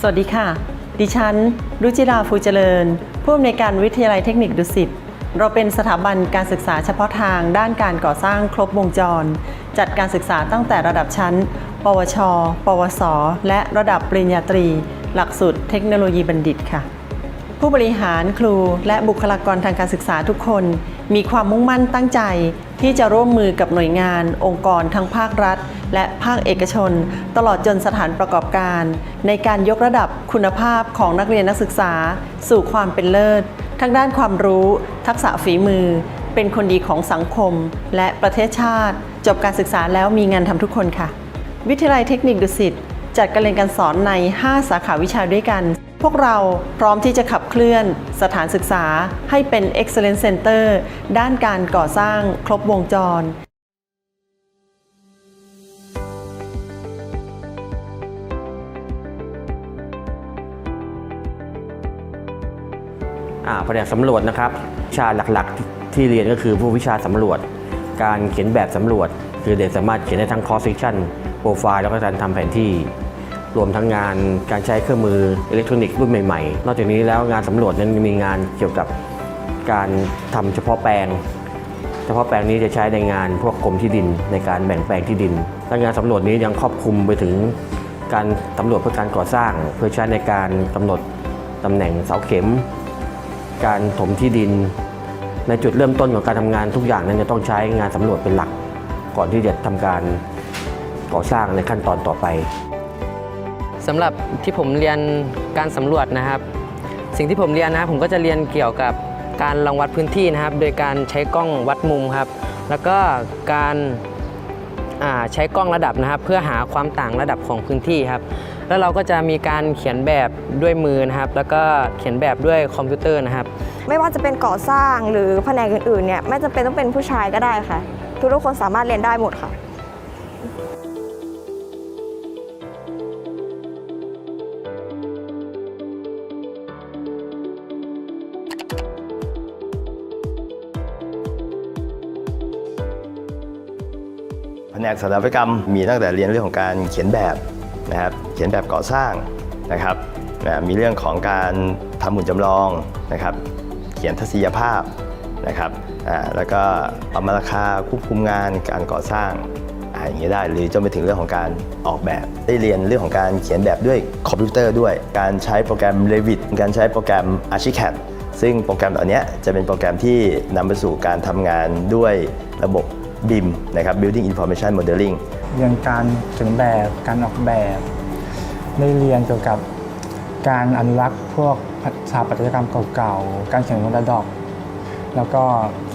สวัสดีค่ะ ดิฉัน รุจิราฟูเจริญ ผู้อำนวยการวิทยาลัยเทคนิคดุสิต เราเป็นสถาบันการศึกษาเฉพาะทางด้านการก่อสร้างครบวงจร จัดการศึกษาตั้งแต่ระดับชั้น ปวช ปวส และระดับปริญญาตรี หลักสูตรเทคโนโลยีบัณฑิตค่ะ ผู้บริหารครูและบุคลากรทางการศึกษาทุกคน มีความมุ่งมั่นตั้งใจที่จะร่วมมือกับหน่วยงาน องค์กรทั้งภาครัฐ และภาคเอกชน ตลอดจนสถานประกอบการ ในการยกระดับคุณภาพของนักเรียนนักศึกษา สู่ความเป็นเลิศ ทั้งด้านความรู้ ทักษะฝีมือ เป็นคนดีของสังคม และประเทศชาติ จบการศึกษาแล้วมีงานทำทุกคนค่ะ วิทยาลัยเทคนิคดุสิตจัดการเรียนการสอนใน 5 สาขาวิชาด้วยกัน พวกเราพร้อมที่จะขับเคลื่อนสถานศึกษาให้เป็น Excellence Center ด้านการก่อสร้างครบวงจรอ่าแผนกสำรวจนะครับชาหลักๆ ที่เรียนก็คือผู้วิชาสำรวจ การเขียนแบบสำรวจ คือเด็กสามารถเขียนได้ทั้ง cross section โปรไฟล์แล้วก็การทำแผนที่ รวมทั้งงานการใช้เครื่องมืออิเล็กทรอนิกส์รุ่นใหม่ๆ นอกจากนี้แล้วงานสำรวจนั้นมีงานเกี่ยวกับการทำเฉพาะแปลง เฉพาะแปลงนี้จะใช้ในงานพวกกรมที่ดินในการแบ่งแปลงที่ดินและงานสำรวจนี้ยังครอบคลุมไปถึงการสำรวจเพื่อการก่อสร้าง เพื่อใช้ในการกำหนดตำแหน่งเสาเข็ม การถมที่ดิน ในจุดเริ่มต้นของการทำงานทุกอย่างนั้นจะต้องใช้งานสำรวจเป็นหลัก ก่อนที่จะทำการก่อสร้างในขั้นตอนต่อไป สำหรับที่ผมเรียนการสำรวจนะครับ สิ่งที่ผมเรียนนะผมก็จะเรียนเกี่ยวกับการรังวัดพื้นที่นะครับ โดยการใช้กล้องวัดมุมครับ แล้วก็การใช้กล้องระดับนะครับ เพื่อหาความต่างระดับของพื้นที่ครับ แล้วเราก็จะมีการเขียนแบบด้วยมือนะครับ แล้วก็เขียนแบบด้วยคอมพิวเตอร์นะครับ ไม่ว่าจะเป็นก่อสร้างหรือแผนกอื่นๆเนี่ยไม่จำเป็นต้องเป็นผู้ชายก็ได้ค่ะทุกคนสามารถเรียนได้หมดค่ะ นกสถาปัตยกรรม มีตั้งแต่เรียนเรื่องของการเขียนแบบนะครับเขียนแบบก่อสร้างนะครับนะมีเรื่องของการทำหุ่นจำลองนะครับ เขียนทัศนียภาพนะครับแล้วก็ประมาณราคาควบคุมงานการก่อสร้างอ่าอย่างนี้ได้หรือจนไปถึงเรื่องของการออกแบบ ได้เรียนเรื่องของการเขียนแบบด้วยคอมพิวเตอร์ด้วย การใช้โปรแกรม Revit การใช้โปรแกรม Archicad ซึ่งโปรแกรมเหล่านี้จะเป็นโปรแกรมที่นำไปสู่การทำงานด้วยระบบ BIM นะครับ Building Information Modeling เรียนการเขียนแบบการออกแบบได้เรียนเกี่ยวกับการอนุรักษ์พวกสถาปัตยกรรมเก่าๆ การเขียนวอลดอกแล้วก็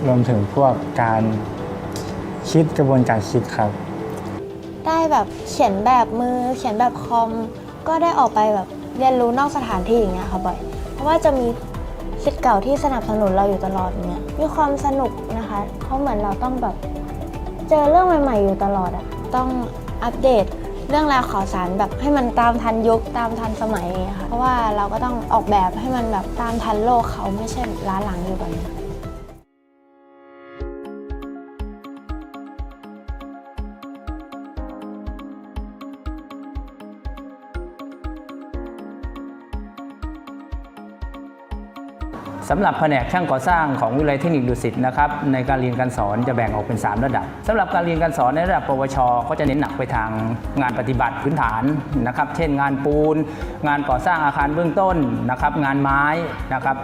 รวมถึงพวกการคิดกระบวนการคิดครับ ได้แบบเขียนแบบมือเขียนแบบคอม ก็ได้ออกไปแบบเรียนรู้นอกสถานที่อย่างเงี้ยค่ะบ่อย เพราะว่าจะมีศิษย์เก่าที่สนับสนุนเราอยู่ตลอดเนี้ยมีความสนุกนะคะ เพราะเหมือนเราต้องแบบ เจอเรื่องใหม่ ๆ อยู่ตลอดอะต้องอัปเดตเรื่องราวข่าวสารแบบให้มันตามทันยุคตามทันสมัยอย่างเงี้ยค่ะเพราะว่าเราก็ต้องออกแบบให้มันแบบตามทันโลกเขาไม่ใช่ล้าหลังอยู่แบบนี้ สำหรับแผนกช่างก่อสร้างของวิทยาลัยเทคนิคดุสิตนะครับในการเรียนการสอนจะแบ่งออกเป็น 3 ระดับสำหรับการเรียนการสอนในระดับ ปวช ก็จะเน้นหนักไปทางงานปฏิบัติพื้นฐานนะครับ เช่น งานปูน งานก่อสร้างอาคารเบื้องต้นนะครับงานไม้นะครับ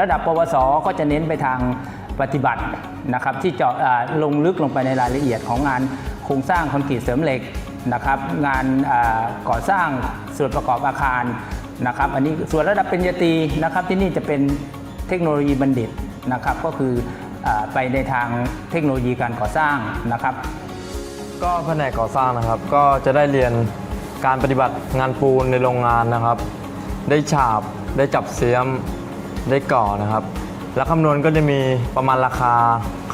ระดับ ปวส ก็จะเน้นไปทางปฏิบัตินะครับที่เจาะลงลึกลงไปในรายละเอียดของงานโครงสร้างคอนกรีตเสริมเหล็กนะครับงานก่อสร้างส่วนประกอบอาคารนะครับอันนี้ส่วนระดับปริญญาตรีนะครับที่นี่จะเป็น เทคโนโลยีบัณฑิตนะครับก็คืออาไปในทางเทคโนโลยีการก่อสร้างนะครับ ก็แผนกก่อสร้างนะครับ ก็จะได้เรียนการปฏิบัติงานปูนในโรงงานนะครับ ได้ฉาบได้จับเสียมได้ก่อนะครับ และคำนวณก็จะมีประมาณราคา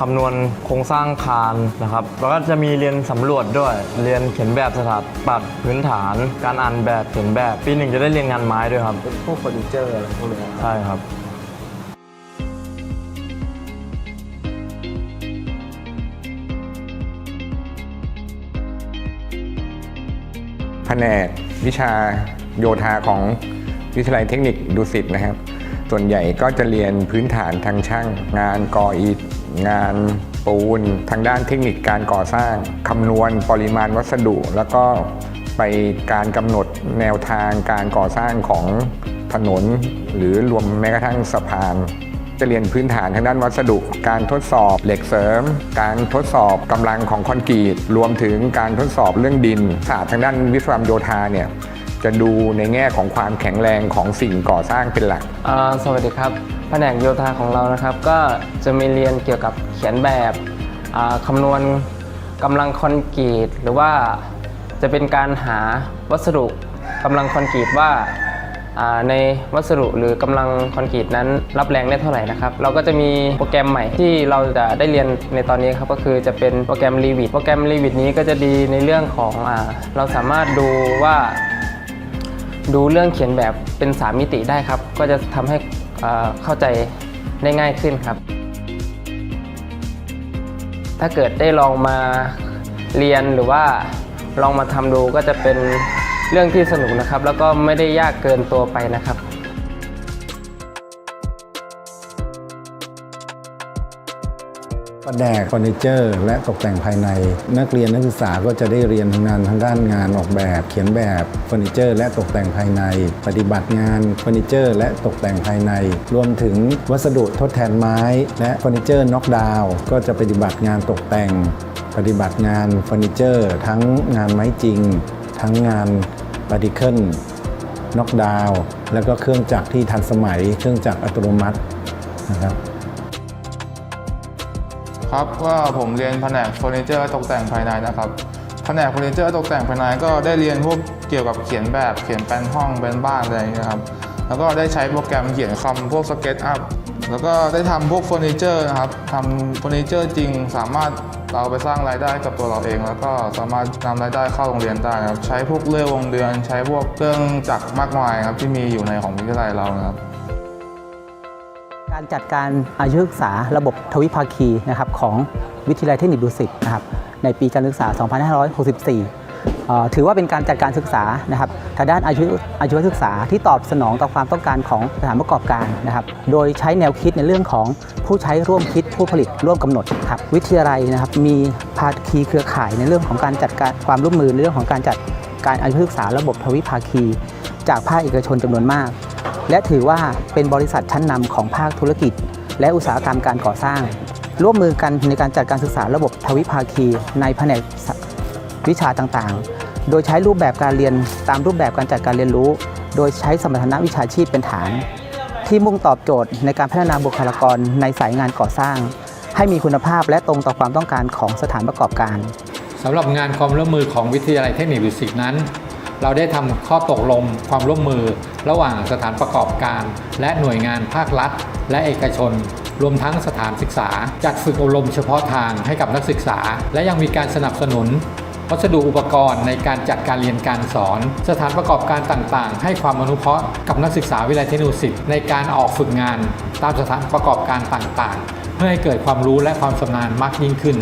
คำนวณโครงสร้างคานนะครับ แล้วก็จะมีเรียนสำรวจด้วย เรียนเขียนแบบสถาปัตย์พื้นฐาน การอ่านแบบเขียนแบบ ปีหนึ่งจะได้เรียนงานไม้ด้วยครับ พวกเฟอร์นิเจอร์อะไรพวกนี้ใช่ครับ ผนกวิชาโยธาของวิทยาลัยเทคนิคดุสิตนะครับ ส่วนใหญ่ก็จะเรียนพื้นฐานทางช่าง งานก่ออิฐงานปูน ทางด้านเทคนิคการก่อสร้างคำนวณปริมาณวัสดุ แล้วก็ไปการกำหนดแนวทางการก่อสร้างของถนน หรือรวมแม้กระทั่งสะพาน จะเรียนพื้นฐานทางด้านวัสดุ การทดสอบเหล็กเสริม การทดสอบกำลังของคอนกรีต รวมถึงการทดสอบเรื่องดินศาสตร์ทางด้านวิศวกรรมโยธาเนี่ยจะดูในแง่ของความแข็งแรงของสิ่งก่อสร้างเป็นหลัก สวัสดีครับแผนกโยธาของเรานะครับ ก็จะมีเรียนเกี่ยวกับเขียนแบบคำนวณกำลังคอนกรีต หรือว่าจะเป็นการหาวัสดุกำลังคอนกรีตว่า ในวัสดุหรือกำลังคอนกรีตนั้นรับแรงได้เท่าไหร่นะครับเราก็จะมีโปรแกรมใหม่ที่เราจะได้เรียนในตอนนี้ครับก็คือจะเป็นโปรแกรม Revit โปรแกรม Revit นี้ก็จะดีในเรื่องของอเราสามารถดูว่า ดูเรื่องเขียนแบบเป็น 3 มิติได้ครับ ก็จะทำให้เอ่อเข้าใจได้ง่ายขึ้นครับ ถ้าเกิดได้ลองมาเรียนหรือว่าลองมาทำดูก็จะเป็น เรื่องที่สนุกนะครับ แล้วก็ไม่ได้ยากเกินตัวไปนะครับแผนกเฟอร์นิเจอร์ และตกแต่งภายใน นักเรียนนักศึกษาก็จะได้เรียนทำงานทางด้านงานออกแบบ เขียนแบบเฟอร์นิเจอร์ และตกแต่งภายใน ปฏิบัติงานเฟอร์นิเจอร์ และตกแต่งภายใน รวมถึงวัสดุทดแทนไม้ และเฟอร์นิเจอร์น็อกดาวน์ก็จะปฏิบัติงานตกแต่ง ปฏิบัติงานเฟอร์นิเจอร์ ทั้งงานไม้จริง ทั้งงานปาร์ติเคิลน็อกดาวน์แล้วก็เครื่องจักรที่ทันสมัย เครื่องจักรอัตโนมัตินะครับ ครับก็ผมเรียนแผนกเฟอร์นิเจอร์ตกแต่งภายในนะครับแผนกเฟอร์นิเจอร์ตกแต่งภายในก็ได้เรียนพวกเกี่ยวกับเขียนแบบเขียนแปลนห้องแปลนบ้านอะไรอย่างเงี้ยครับแล้วก็ได้ใช้โปรแกรมเขียนคอมพวกสเก็ตอัพ แล้วก็ได้ทำพวกเฟอร์นิเจอร์นะครับทำเฟอร์นิเจอร์จริงสามารถเราไปสร้างรายได้กับตัวเราเอง แล้วก็สามารถนำรายได้เข้าโรงเรียนได้ครับ ใช้พวกเลื่อยวงเดือน ใช้พวกเครื่องจักรมากมายครับที่มีอยู่ในของวิทยาลัยเรานะครับการจัดการอายุศึกษาระบบทวิภาคีนะครับของวิทยาลัยเทคนิคดุสิตนะครับในปีการศึกษา 2564 ถือว่าเป็นการจัดการศึกษานะครับทางด้านอายุอาชีวศึกษาที่ตอบสนองต่อความต้องการของสถานประกอบการนะครับ โดยใช้แนวคิดในเรื่องของผู้ใช้ร่วมคิดผู้ผลิตร่วมกำหนดครับวิทยาลัยนะครับมีภาคีเครือข่ายในเรื่องของการจัดการความร่วมมือในเรื่องของการจัดการอายุศึกษาระบบทวิภาคี จากภาคเอกชนจำนวนมาก และถือว่าเป็นบริษัทชั้นนำของภาคธุรกิจ และอุตสาหกรรมการก่อสร้าง ร่วมมือกันในการจัดการศึกษาระบบทวิภาคี ในแผนก วิชาต่างๆ โดยใช้รูปแบบการเรียนตามรูปแบบการจัดการเรียนรู้ โดยใช้สมรรถนะวิชาชีพเป็นฐาน ที่มุ่งตอบโจทย์ในการพัฒนาบุคลากรในสายงานก่อสร้าง ให้มีคุณภาพและตรงต่อความต้องการของสถานประกอบการสำหรับงานความร่วมมือของวิทยาลัยเทคนิคดุสิตนั้น เราได้ทำข้อตกลงความร่วมมือ ระหว่างสถานประกอบการ และหน่วยงานภาครัฐ และเอกชน รวมทั้งสถานศึกษา จัดฝึกอบรมเฉพาะทางให้กับนักศึกษา และยังมีการสนับสนุน วัสดุอุปกรณ์ในการจัดการเรียนการสอน สถานประกอบการต่างๆ ให้ความอนุเคราะห์กับนักศึกษาวิทยาลัยเทคโนโลยีในการออกฝึกงาน ตามสถานประกอบการต่างๆ เพื่อให้เกิดความรู้และความชำนาญมากยิ่งขึ้น